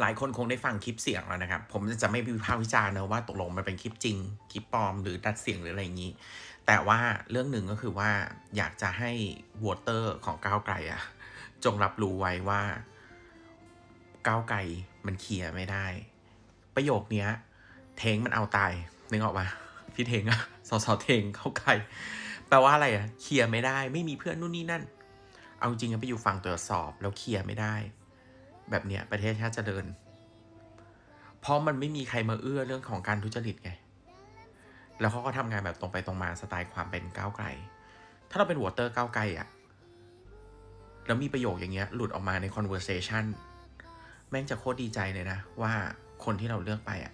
หลายคนคงได้ฟังคลิปเสียงแล้วนะครับ ผมจะไม่วิพากษ์วิจารณ์นะว่าตกลงมันเป็นคลิปจริง คลิปปลอมหรือดัดเสียงหรืออะไรอย่างนี้ แต่ว่าเรื่องหนึ่งก็คือว่าอยากจะให้วอเตอร์ของก้าวไกลอะจงรับรู้ไว้ว่าก้าวไกลมันเคลียร์ไม่ได้ ประโยคเนี้ยเทงมันเอาตายนึกออกปะพี่เทงอะสอสอเทงเข้าไกลแปลว่าอะไรอะเคลียร์ไม่ได้ ไม่มีเพื่อนนู่นนี่นั่น เอาจริงไปอยู่ฝั่งตรวจสอบแล้วเคลียร์ไม่ได้ แบบเนี้ยประเทศชาติเจริญ เพราะมันไม่มีใครมาเอื้อเรื่องของการทุจริตไง แล้วเขาก็ทำงานแบบตรงไปตรงมาสไตล์ความเป็นก้าวไกล ถ้าเราเป็นวอเตอร์ก้าวไกลอะแล้วมีประโยคอย่างเงี้ย หลุดออกมาใน conversation แม่งจะโคตรดีใจเลยนะ ว่าคนที่เราเลือกไปอะ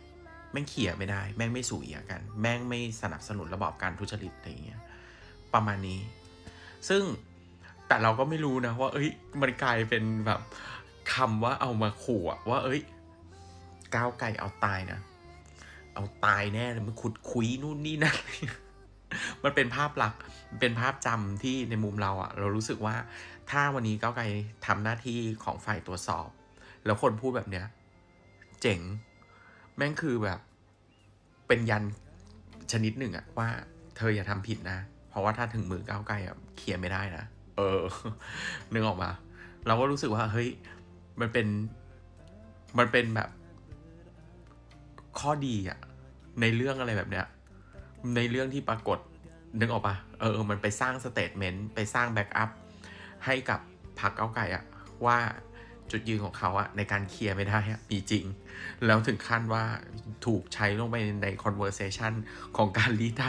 แม่งเขี่ยไม่ได้ แม่งไม่สู่เอียกัน แม่งไม่สนับสนุนระบอบการทุจริตอะไรอย่างเงี้ย ประมาณนี้ ซึ่งแต่เราก็ไม่รู้นะว่า เอ้ย มันกลายเป็นแบบ คำว่าเอามาขู่ว่า เอ้ย ก้าวไก่เอาตายนะ เอาตายแน่เลยมันขุดคุยนู่นนี่นั่นมันเป็นภาพลักษณ์เป็นภาพจำที่ในมุมเราอะเรารู้สึกว่าถ้าวันนี้ก้าวไกลทำหน้าที่ของฝ่ายตรวจสอบ แล้วคนพูดแบบเนี้ย เจ๋ง แม่งคือแบบ เป็นยันชนิดหนึ่งอะว่า เธออย่าทำผิดนะ เพราะว่าถ้าถึงมือก้าวไกลอะเคลียร์ไม่ได้นะเออนึกออกมา เราก็รู้สึกว่าเฮ้ย มันเป็น มันเป็นแบบ ข้อดีอะในเรื่องอะไรแบบเนี้ย ในเรื่องที่ปรากฏนึกออกปะเออ มันไปสร้างสเตทเมนต์ไปสร้างแบ็กอัพให้กับพรรคเก้าไก่อะว่าจุดยืนของเขาอะในการเคลียร์ไม่ได้มีจริง แล้วถึงขั้นว่าถูกใช้ลงไปใน conversation ของการรีดไถ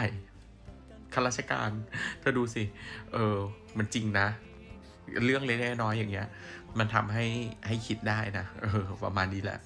ข้าราชการเธอดูสิ เออ มันจริงนะ เรื่องเล็กๆน้อยๆอย่างเงี้ย มันทำให้ให้คิดได้นะเออประมาณนี้แหละ